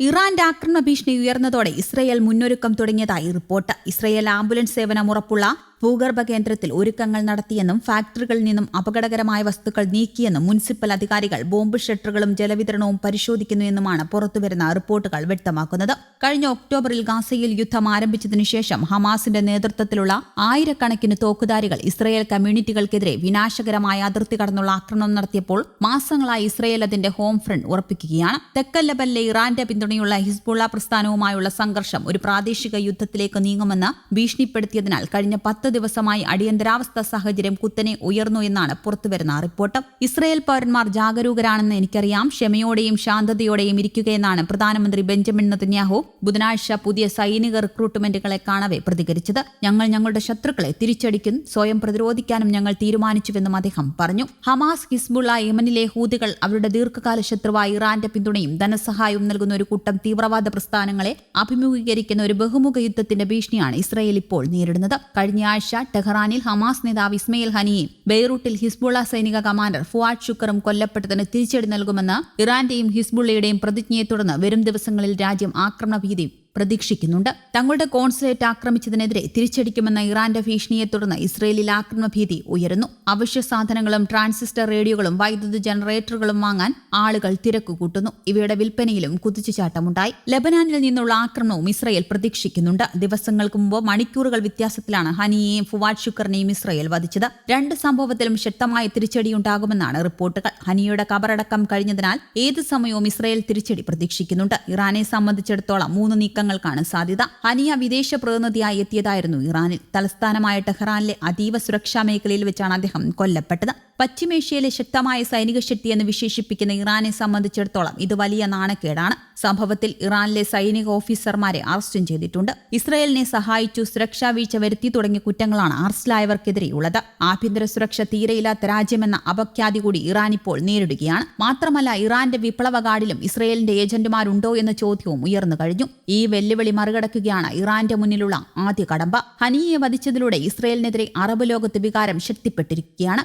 ഇറാന്റെ ആക്രമണ ഭീഷണി ഉയർന്നതോടെ ഇസ്രയേൽ മുന്നൊരുക്കം തുടങ്ങിയതായി റിപ്പോർട്ട്. ഇസ്രയേൽ ആംബുലൻസ് സേവനം ഉറപ്പുള്ള ഭൂഗർഭ കേന്ദ്രത്തിൽ ഒരുക്കങ്ങൾ നടത്തിയെന്നും ഫാക്ടറികളിൽ നിന്നും അപകടകരമായ വസ്തുക്കൾ നീക്കിയെന്നും മുനിസിപ്പൽ അധികാരികൾ ബോംബ് ഷട്ടറുകളും ജലവിതരണവും പരിശോധിക്കുന്നു എന്നുമാണ് പുറത്തുവരുന്ന റിപ്പോർട്ടുകൾ വ്യക്തമാക്കുന്നത്. കഴിഞ്ഞ ഒക്ടോബറിൽ ഗാസയിൽ യുദ്ധം ആരംഭിച്ചതിനുശേഷം ഹമാസിന്റെ നേതൃത്വത്തിലുള്ള ആയിരക്കണക്കിന് തോക്കുധാരികൾ ഇസ്രയേൽ കമ്മ്യൂണിറ്റികൾക്കെതിരെ വിനാശകരമായ അതിർത്തി കടന്നുള്ള ആക്രമണം നടത്തിയപ്പോൾ മാസങ്ങളായി ഇസ്രയേൽ അതിന്റെ ഹോം ഫ്രണ്ട് ഉറപ്പിക്കുകയാണ്. തെക്കൻ ലെബനിലെ ഇറാന്റെ പിന്തുണയുള്ള ഹിസ്ബുള്ള പ്രസ്ഥാനവുമായുള്ള സംഘർഷം ഒരു പ്രാദേശിക യുദ്ധത്തിലേക്ക് നീങ്ങുമെന്ന് ഭീഷണിപ്പെടുത്തിയതിനാൽ കഴിഞ്ഞ പത്ത് ദിവസമായി അടിയന്തരാവസ്ഥ സാഹചര്യം കുത്തനെ ഉയർന്നു എന്നാണ് പുറത്തുവരുന്ന റിപ്പോർട്ട്. ഇസ്രയേൽ പൗരന്മാർ ജാഗരൂകരാണെന്ന് എനിക്കറിയാം. ക്ഷമയോടെയും ശാന്തതയോടെയും ഇരിക്കുകയെന്നാണ് പ്രധാനമന്ത്രി ബെഞ്ചമിൻ നതന്യാഹു ബുധനാഴ്ച പുതിയ സൈനിക റിക്രൂട്ട്മെന്റുകളെ കാണവെ പ്രതികരിച്ചത്. ഞങ്ങൾ ഞങ്ങളുടെ ശത്രുക്കളെ തിരിച്ചടിക്കും സ്വയം പ്രതിരോധിക്കാനും ഞങ്ങൾ തീരുമാനിച്ചുവെന്നും അദ്ദേഹം പറഞ്ഞു. ഹമാസ് ഹിസ്ബുള്ള യമനിലെ ഹൂതികൾ അവരുടെ ദീർഘകാല ശത്രുവായ ഇറാന്റെ പിന്തുണയും ധനസഹായവും നൽകുന്ന ഒരു കൂട്ടം തീവ്രവാദ പ്രസ്ഥാനങ്ങളെ അഭിമുഖീകരിക്കുന്ന ഒരു ബഹുമുഖ യുദ്ധത്തിന്റെ ഭീഷണിയാണ് ഇസ്രയേൽ ഇപ്പോൾ നേരിടുന്നത്. കഴിഞ്ഞ ആഴ്ച ടെഹ്റാനിൽ ഹമാസ് നേതാവ് ഇസ്മയിൽ ഹനിയും ബെയ്റൂട്ടിൽ ഹിസ്ബുള്ള സൈനിക കമാൻഡർ ഫുവാഡ് ഷുക്കറും കൊല്ലപ്പെട്ടതിന് തിരിച്ചടി നൽകുമെന്ന് ഇറാന്റെയും ഹിസ്ബുള്ളയുടെയും പ്രതിജ്ഞയെ തുടർന്ന് വരും ദിവസങ്ങളിൽ രാജ്യം ആക്രമണ ഭീതി പ്രതീക്ഷിക്കുന്നുണ്ട്. തങ്ങളുടെ കോൺസുലേറ്റ് ആക്രമിച്ചതിനെതിരെ തിരിച്ചടിക്കുമെന്ന ഇറാന്റെ ഭീഷണിയെ തുടർന്ന് ഇസ്രയേലിൽ ആക്രമണ ഭീതി ഉയരുന്നു. അവശ്യ സാധനങ്ങളും ട്രാൻസിസ്റ്റർ റേഡിയോകളും വൈദ്യുത ജനറേറ്ററുകളും വാങ്ങാൻ ആളുകൾ തിരക്കുകൂട്ടുന്നു ഇവയുടെ വിൽപ്പനയിലും കുതിച്ചുചാട്ടമുണ്ടായി. ലബനാനിൽ നിന്നുള്ള ആക്രമണവും ഇസ്രയേൽ പ്രതീക്ഷിക്കുന്നുണ്ട്. ദിവസങ്ങൾക്ക് മുമ്പ് മണിക്കൂറുകൾ വ്യത്യാസത്തിലാണ് ഹനിയെയും ഫുവാഡ് ഷുക്കറിനെയും ഇസ്രയേൽ വധിച്ചത്. രണ്ട് സംഭവത്തിലും ശക്തമായ തിരിച്ചടിയുണ്ടാകുമെന്നാണ് റിപ്പോർട്ടുകൾ. ഹനിയുടെ കബറടക്കം കഴിഞ്ഞതിനാൽ ഏത് സമയവും ഇസ്രയേൽ തിരിച്ചടി പ്രതീക്ഷിക്കുന്നുണ്ട്. ഇറാനെ സംബന്ധിച്ചിടത്തോളം മൂന്ന് നീക്കം നീക്കങ്ങൾക്കാണ് സാധ്യത. ഹനിയ വിദേശ പ്രതിനിധിയായി എത്തിയതായിരുന്നു ഇറാനിൽ. തലസ്ഥാനമായ ടെഹ്റാനിലെ അതീവ സുരക്ഷാ മേഖലയിൽ വെച്ചാണ് അദ്ദേഹം കൊല്ലപ്പെട്ടത്. പശ്ചിമേഷ്യയിലെ ശക്തമായ സൈനിക ശക്തി എന്ന് വിശേഷിപ്പിക്കുന്ന ഇറാനെ സംബന്ധിച്ചിടത്തോളം ഇത് വലിയ നാണക്കേടാണ്. സംഭവത്തിൽ ഇറാനിലെ സൈനിക ഓഫീസർമാരെ അറസ്റ്റും ചെയ്തിട്ടുണ്ട്. ഇസ്രയേലിനെ സഹായിച്ചു സുരക്ഷാ വീഴ്ച വരുത്തി തുടങ്ങിയ കുറ്റങ്ങളാണ് അറസ്റ്റിലായവർക്കെതിരെയുള്ളത്. ആഭ്യന്തര സുരക്ഷ തീരെയില്ലാത്ത രാജ്യമെന്ന അപഖ്യാതി കൂടി ഇറാൻ ഇപ്പോൾ നേരിടുകയാണ്. മാത്രമല്ല ഇറാന്റെ വിപ്ലവകാടിലും ഇസ്രയേലിന്റെ ഏജന്റുമാരുണ്ടോ എന്ന ചോദ്യവും ഉയർന്നു കഴിഞ്ഞു. ഈ വെല്ലുവിളി മറികടക്കുകയാണ് ഇറാന്റെ മുന്നിലുള്ള ആദ്യ കടമ്പ. ഹനിയെ വധിച്ചതിലൂടെ ഇസ്രയേലിനെതിരെ അറബ് ലോകത്ത് വികാരം ശക്തിപ്പെട്ടിരിക്കുകയാണ്.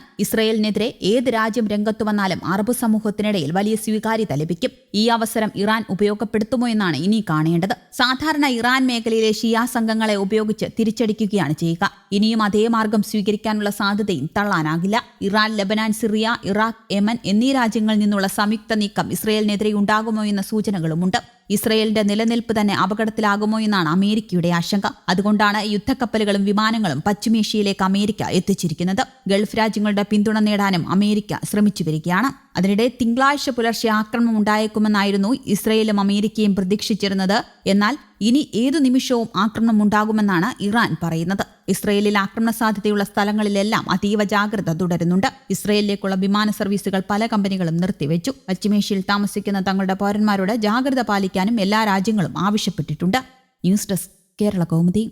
ഇസ്രയേലിനെതിരെ ഏത് രാജ്യം രംഗത്തു വന്നാലും അറബ് സമൂഹത്തിനിടയിൽ വലിയ സ്വീകാര്യത ലഭിക്കും. ഈ അവസരം ഇറാൻ ഉപയോഗപ്പെടുത്തുമോ എന്നാണ് ഇനി കാണേണ്ടത്. സാധാരണ ഇറാൻ മേഖലയിലെ ഷിയാ സംഘങ്ങളെ ഉപയോഗിച്ച് തിരിച്ചടിക്കുകയാണ് ചെയ്യുക. ഇനിയും അതേ മാർഗം സ്വീകരിക്കാനുള്ള സാധ്യതയും തള്ളാനാകില്ല. Iran Lebanon Syria Iraq Yemen എന്നീ രാജ്യങ്ങളിൽ നിന്നുള്ള സംയുക്ത നീക്കം ഇസ്രയേലിനെതിരെ ഉണ്ടാകുമോ എന്ന സൂചനകളുമുണ്ട്. ഇസ്രയേലിന്റെ നിലനിൽപ്പ് തന്നെ അപകടത്തിലാകുമോ എന്നാണ് അമേരിക്കയുടെ ആശങ്ക. അതുകൊണ്ടാണ് യുദ്ധക്കപ്പലുകളും വിമാനങ്ങളും പശ്ചിമേഷ്യയിലേക്ക് അമേരിക്ക എത്തിച്ചിരിക്കുന്നത്. ഗൾഫ് രാജ്യങ്ങളുടെ പിന്തുണ നേടാനും അമേരിക്ക ശ്രമിച്ചു വരികയാണ്. അതിനിടെ തിങ്കളാഴ്ച പുലർച്ചെ ആക്രമണം ഉണ്ടായേക്കുമെന്നായിരുന്നു ഇസ്രയേലും അമേരിക്കയും പ്രതീക്ഷിച്ചിരുന്നത്. എന്നാൽ ഇനി ഏതു നിമിഷവും ആക്രമണം ഉണ്ടാകുമെന്നാണ് ഇറാൻ പറയുന്നത്. ഇസ്രയേലിൽ ആക്രമണ സാധ്യതയുള്ള സ്ഥലങ്ങളിലെല്ലാം അതീവ ജാഗ്രത തുടരുന്നുണ്ട്. ഇസ്രയേലിലേക്കുള്ള വിമാന സർവീസുകൾ പല കമ്പനികളും നിർത്തിവെച്ചു. പശ്ചിമേഷ്യയിൽ താമസിക്കുന്ന തങ്ങളുടെ പൗരന്മാരോട് ജാഗ്രത പാലിക്കാനും എല്ലാ രാജ്യങ്ങളും ആവശ്യപ്പെട്ടിട്ടുണ്ട്. News desk Kerala Kaumudi.